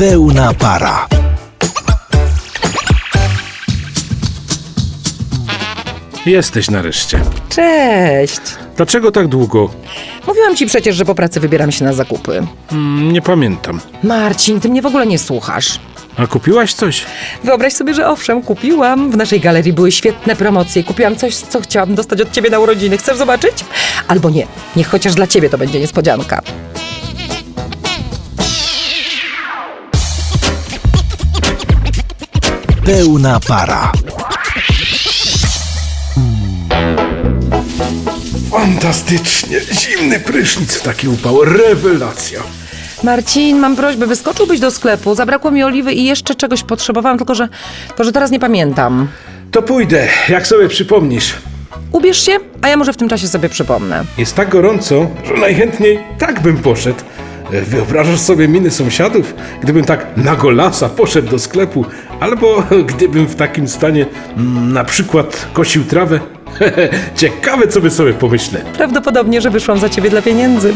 Pełna para. Jesteś nareszcie. Cześć! Dlaczego tak długo? Mówiłam ci przecież, że po pracy wybieram się na zakupy. Mm, nie pamiętam. Marcin, ty mnie w ogóle nie słuchasz. A kupiłaś coś? Wyobraź sobie, że owszem, kupiłam. W naszej galerii były świetne promocje. Kupiłam coś, co chciałam dostać od ciebie na urodziny. Chcesz zobaczyć? Albo nie. Niech chociaż dla ciebie to będzie niespodzianka. Pełna para. Fantastycznie. Zimny prysznic w taki upał. Rewelacja. Marcin, mam prośbę, wyskoczyłbyś do sklepu. Zabrakło mi oliwy i jeszcze czegoś potrzebowałam, tylko że, tylko że teraz nie pamiętam. To pójdę, jak sobie przypomnisz. Ubierz się, a ja może w tym czasie sobie przypomnę. Jest tak gorąco, że najchętniej tak bym poszedł. Wyobrażasz sobie miny sąsiadów, gdybym tak na golasa poszedł do sklepu, albo gdybym w takim stanie mm, na przykład kosił trawę? Ciekawe, co by sobie pomyśleli. Prawdopodobnie, że wyszłam za ciebie dla pieniędzy.